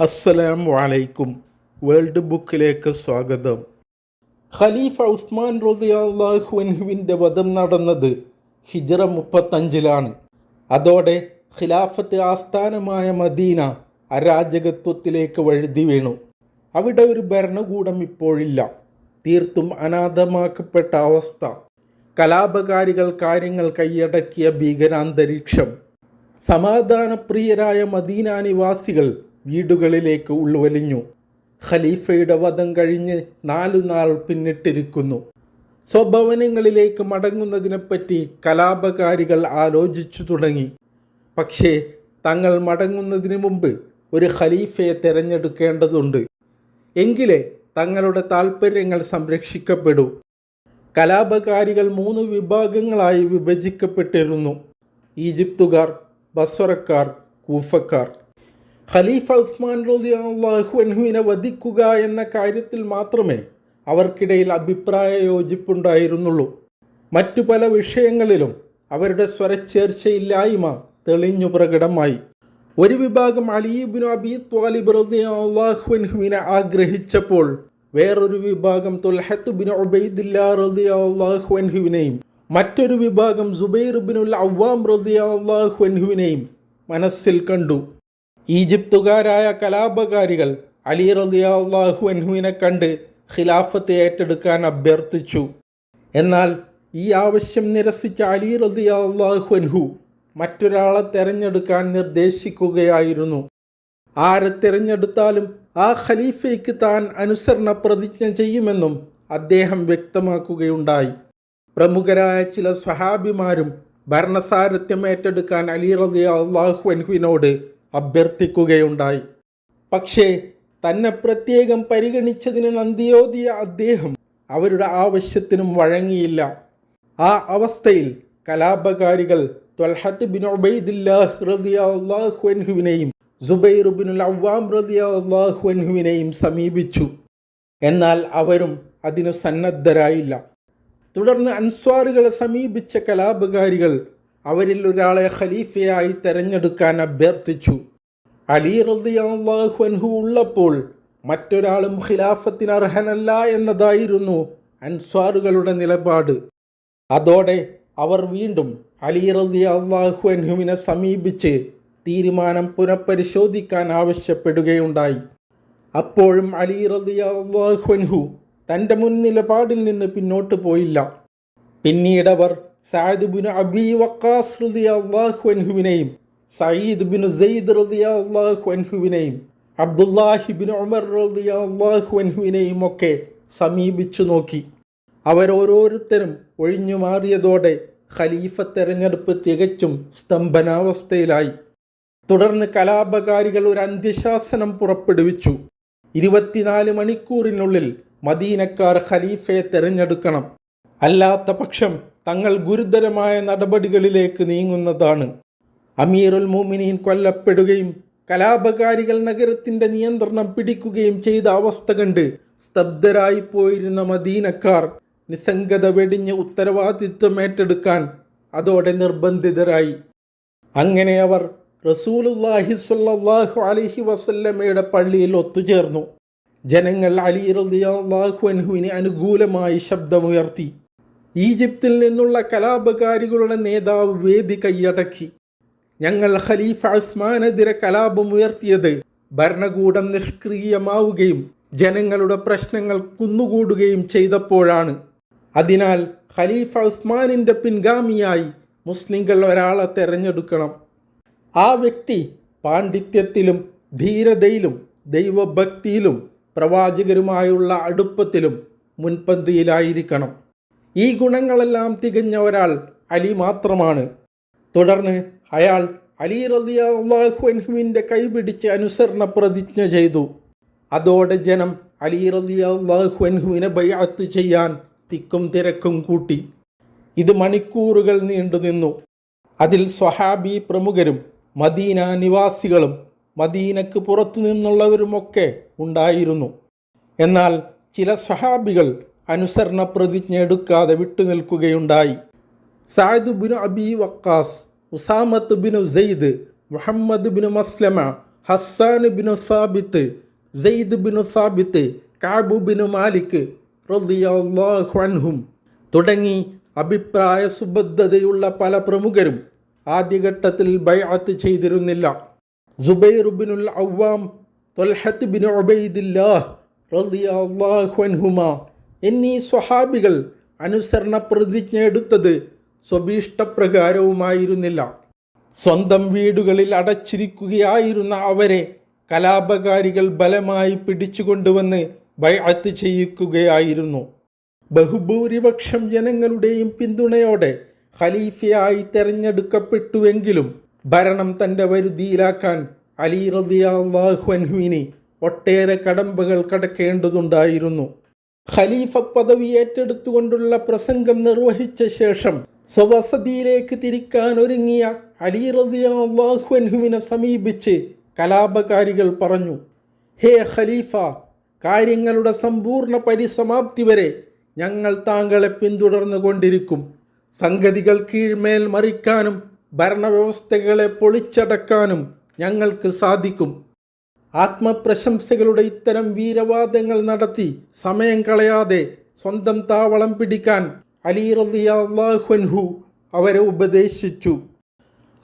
അസ്സലാം വലൈക്കും വേൾഡ് ബുക്കിലേക്ക് സ്വാഗതം. ഖലീഫ ഉസ്മാൻ റുദിയാഹുവിൻഹുവിന്റെ വധം നടന്നത് ഹിജറ മുപ്പത്തഞ്ചിലാണ്. അതോടെ ഖിലാഫത്ത് ആസ്ഥാനമായ മദീന അരാജകത്വത്തിലേക്ക് വഴുതി വീണു. അവിടെ ഒരു ഭരണകൂടം ഇപ്പോഴില്ല. തീർത്തും അനാഥമാക്കപ്പെട്ട അവസ്ഥ. കലാപകാരികൾ കാര്യങ്ങൾ കൈയടക്കിയ ഭീകരാന്തരീക്ഷം. സമാധാനപ്രിയരായ മദീന നിവാസികൾ വീടുകളിലേക്ക് ഉൾവലിഞ്ഞു. ഖലീഫയുടെ വധം കഴിഞ്ഞ് നാലു നാൾ പിന്നിട്ടിരിക്കുന്നു. സ്വഭവനങ്ങളിലേക്ക് മടങ്ങുന്നതിനെപ്പറ്റി കലാപകാരികൾ ആലോചിച്ചു തുടങ്ങി. പക്ഷേ തങ്ങൾ മടങ്ങുന്നതിന് മുമ്പ് ഒരു ഖലീഫയെ തിരഞ്ഞെടുക്കേണ്ടതുണ്ട്. എങ്കിലേ തങ്ങളുടെ താൽപ്പര്യങ്ങൾ സംരക്ഷിക്കപ്പെടൂ. കലാപകാരികൾ മൂന്ന് വിഭാഗങ്ങളായി വിഭജിക്കപ്പെട്ടിരുന്നു. ഈജിപ്തുകാർ ബസ്വറക്കാർ കൂഫക്കാർ. ഖലീഫ ഉസ്മാൻ അള്ളാഹുവിനെ വധിക്കുക എന്ന കാര്യത്തിൽ മാത്രമേ അവർക്കിടയിൽ അഭിപ്രായ യോജിപ്പുണ്ടായിരുന്നുള്ളൂ. മറ്റു പല വിഷയങ്ങളിലും അവരുടെ സ്വരച്ചേർച്ചയില്ലായ്മ തെളിഞ്ഞു പ്രകടമായി. ഒരു വിഭാഗം അലീബിനു അബി ത്വാലിബ് റദിയാഹുവിനെ ആഗ്രഹിച്ചപ്പോൾ വേറൊരു വിഭാഗം തുൽഹത്തുബിൻ ഉബൈദില്ലാ റളിയല്ലാഹുവിനെയും മറ്റൊരു വിഭാഗം സുബൈർ ബിനുൽ അവ്വാം റദിയാഹുവിനെയും മനസ്സിൽ കണ്ടു. ഈജിപ്തുകാരായ കലാപകാരികൾ അലി റളിയല്ലാഹുവിനെ കണ്ട് ഖിലാഫത്ത് ഏറ്റെടുക്കാൻ അഭ്യർത്ഥിച്ചു. എന്നാൽ ഈ ആവശ്യം നിരസിച്ച അലി റളിയല്ലാഹുൻഹു മറ്റൊരാളെ തിരഞ്ഞെടുക്കാൻ നിർദ്ദേശിക്കുകയായിരുന്നു. ആരെ തിരഞ്ഞെടുത്താലും ആ ഖലീഫയ്ക്ക് താൻ അനുസരണ പ്രതിജ്ഞ ചെയ്യുമെന്നും അദ്ദേഹം വ്യക്തമാക്കുകയുണ്ടായി. പ്രമുഖരായ ചില സ്വഹാബിമാരും ഭരണസാരഥ്യം ഏറ്റെടുക്കാൻ അലി അള്ളാഹു അൻഹുവിനോട് അഭ്യർത്ഥിക്കുകയുണ്ടായി. പക്ഷേ തന്നെ പ്രത്യേകം പരിഗണിച്ചതിന് നന്ദിയോതിയ അദ്ദേഹം അവരുടെ ആവശ്യത്തിനും വഴങ്ങിയില്ല. ആ അവസ്ഥയിൽ കലാപകാരികൾ ത്വൽഹത്ത് ബിൻ അള്ളാഹു അൻഹുവിനെയും സുബൈർ ബിനുൽ അവ്വാം അള്ളാഹു സമീപിച്ചു. എന്നാൽ അവരും അതിനു സന്നദ്ധരായില്ല. തുടർന്ന് അൻസ്വാറുകളെ സമീപിച്ച കലാപകാരികൾ അവരിൽ ഒരാളെ ഖലീഫയായി തെരഞ്ഞെടുക്കാൻ അഭ്യർത്ഥിച്ചു. അലി റളിയല്ലാഹു അൻഹു ഉള്ളപ്പോൾ മറ്റൊരാളും ഖിലാഫത്തിന് അർഹനല്ല എന്നതായിരുന്നു അൻസ്വാറുകളുടെ നിലപാട്. അതോടെ അവർ വീണ്ടും അലി റളിയല്ലാഹു അൻഹുവിനെ സമീപിച്ച് തീരുമാനം പുനഃപരിശോധിക്കാൻ ആവശ്യപ്പെടുകയുണ്ടായി. അപ്പോഴും അലി റളിയല്ലാഹു അൻഹു തന്റെ മുൻ നിലപാടിൽ നിന്ന് പിന്നോട്ട് പോയില്ല. പിന്നീട് അവർ സാദ് ബിൻ അബി വക്കാസ് റളിയല്ലാഹു അൻഹുവിനെയും സയ്യിദ് ബിൻ സെയ്ദ് റളിയല്ലാഹു അൻഹുവിനെയും അബ്ദുല്ലാഹി ബിൻ ഉമർ റളിയല്ലാഹു അൻഹുവിനെയും ഒക്കെ സമീപിച്ചു നോക്കി. അവരോരോരുത്തരും ഒഴിഞ്ഞു മാറിയതോടെ ഖലീഫ തെരഞ്ഞെടുപ്പ് തികച്ചും സ്തംഭനാവസ്ഥയിലായി. തുടർന്ന് കലാപകാരികൾ ഒരു അന്ത്യശാസനം പുറപ്പെടുവിച്ചു. ഇരുപത്തിനാല് മണിക്കൂറിനുള്ളിൽ മദീനക്കാർ ഖലീഫയെ തിരഞ്ഞെടുക്കണം. അല്ലാത്ത പക്ഷം തങ്ങൾ ഗുരുതരമായ നടപടികളിലേക്ക് നീങ്ങുന്നതാണ്. അമീറുൽ മോമിനീൻ കൊല്ലപ്പെടുകയും കലാപകാരികൾ നഗരത്തിന്റെ നിയന്ത്രണം പിടിക്കുകയും ചെയ്ത അവസ്ഥ കണ്ട് സ്തബ്ധരായി പോയിരുന്ന മദീനക്കാർ നിസ്സംഗത വെടിഞ്ഞ് ഉത്തരവാദിത്വം ഏറ്റെടുക്കാൻ അതോടെ നിർബന്ധിതരായി. അങ്ങനെ അവർ റസൂലുല്ലാഹി സ്വല്ലല്ലാഹു അലൈഹി വസല്ലമ്മയുടെ പള്ളിയിൽ ഒത്തുചേർന്നു. ജനങ്ങൾ അലി റളിയല്ലാഹു അൻഹുവിന് അനുകൂലമായി ശബ്ദമുയർത്തി. ഈജിപ്തിൽ നിന്നുള്ള കലാപകാരികളുടെ നേതാവ് വേദി കൈയടക്കി. ഞങ്ങൾ ഖലീഫ ഉസ്മാനെതിരെ കലാപമുയർത്തിയത് ഭരണകൂടം നിഷ്ക്രിയമാവുകയും ജനങ്ങളുടെ പ്രശ്നങ്ങൾ കുന്നുകൂടുകയും ചെയ്തപ്പോഴാണ്. അതിനാൽ ഖലീഫ ഉസ്മാനിന്റെ പിൻഗാമിയായി മുസ്ലിങ്ങൾ ഒരാളെ തിരഞ്ഞെടുക്കണം. ആ വ്യക്തി പാണ്ഡിത്യത്തിലും ധീരതയിലും ദൈവഭക്തിയിലും പ്രവാചകരുമായുള്ള അടുപ്പത്തിലും മുൻപന്തിയിലായിരിക്കണം. ഈ ഗുണങ്ങളെല്ലാം തികഞ്ഞ ഒരാൾ അലി മാത്രമാണ്. തുടർന്ന് അയാൾ അലി റളിയ അള്ളാഹു അൻഹുവിന്റെ കൈപിടിച്ച് അനുസരണ പ്രതിജ്ഞ ചെയ്തു. അതോടെ ജനം അലി റളിയ അള്ളാഹു അൻഹുവിനെ ബയ്യാത്ത് ചെയ്യാൻ തിക്കും തിരക്കും കൂട്ടി. ഇത് മണിക്കൂറുകൾ നീണ്ടുനിന്നു അതിൽ സ്വഹാബി പ്രമുഖരും മദീന നിവാസികളും മദീനക്ക് പുറത്തു നിന്നുള്ളവരുമൊക്കെ ഉണ്ടായിരുന്നു. എന്നാൽ ചില സ്വഹാബികൾ അനുസരണ പ്രതിജ്ഞ എടുക്കാതെ വിട്ടുനിൽക്കുകയുണ്ടായി Zaid bin Abi Waqqas Usama bin Zaid Muhammad Binu Maslama Hassan Binu Sabith Syed Binu Sabith Kaab Binu മാലിക് അൻഹും തുടങ്ങി അഭിപ്രായ സുബദ്ധതയുള്ള പല പ്രമുഖരും ആദ്യഘട്ടത്തിൽ ബൈഅത്ത് ചെയ്തിരുന്നില്ല. സുബൈർ ബിനുൽ അവ്വാം തൊൽഹത്ത് ബിൻ ഒബൈദില്ലാഹ് റളിയല്ലാഹു അൻഹുമ എന്നീ സ്വഹാബികൾ അനുസരണ പ്രതിജ്ഞ എടുത്തത് സ്വഭീഷ്ടപ്രകാരവുമായിരുന്നില്ല. സ്വന്തം വീടുകളിൽ അടച്ചിരിക്കുകയായിരുന്ന അവരെ കലാപകാരികൾ ബലമായി പിടിച്ചുകൊണ്ടുവന്ന് ബൈഅത്ത് ചെയ്യിക്കുകയായിരുന്നു. ബഹുഭൂരിപക്ഷം ജനങ്ങളുടെയും പിന്തുണയോടെ ഖലീഫയായി തെരഞ്ഞെടുക്കപ്പെട്ടുവെങ്കിലും ഭരണം തന്റെ വരുതിയിലാക്കാൻ അലി റദിയാഹുവിന് ഒട്ടേറെ കടമ്പകൾ കടക്കേണ്ടതുണ്ടായിരുന്നു. ഖലീഫ പദവി ഏറ്റെടുത്തുകൊണ്ടുള്ള പ്രസംഗം നിർവഹിച്ച ശേഷം സ്വവസതിയിലേക്ക് തിരിക്കാൻ ഒരുങ്ങിയ അലി റദിയാഹുവിനെ സമീപിച്ച് കലാപകാരികൾ പറഞ്ഞു ഹേ ഖലീഫ കാര്യങ്ങളുടെ സമ്പൂർണ പരിസമാപ്തി വരെ ഞങ്ങൾ താങ്കളെ പിന്തുടർന്നു കൊണ്ടിരിക്കും. സംഗതികൾ കീഴ്മേൽ മറിക്കാനും ഭരണവ്യവസ്ഥകളെ പൊളിച്ചടക്കാനും ഞങ്ങൾക്ക് സാധിക്കും. ആത്മപ്രശംസകളുടെ ഇത്തരം വീരവാദങ്ങൾ നടത്തി സമയം കളയാതെ സ്വന്തം താവളം പിടിക്കാൻ അലി റളിയല്ലാഹു അവരെ ഉപദേശിച്ചു.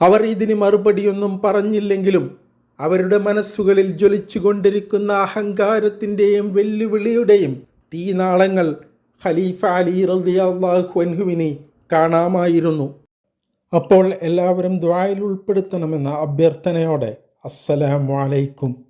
അവർ ഇതിന് മറുപടിയൊന്നും പറഞ്ഞില്ലെങ്കിലും അവരുടെ മനസ്സുകളിൽ ജ്വലിച്ചുകൊണ്ടിരിക്കുന്ന അഹങ്കാരത്തിന്റെയും വെല്ലുവിളിയുടെയും തീനാളങ്ങൾ ഖലീഫ അലി റളിയല്ലാഹു അൻഹുവിനെ കാണാമായിരുന്നു. അപ്പോൾ എല്ലാവരും ദ്വായിൽ ഉൾപ്പെടുത്തണമെന്ന അഭ്യർത്ഥനയോടെ അസ്സലാമു അലൈക്കും.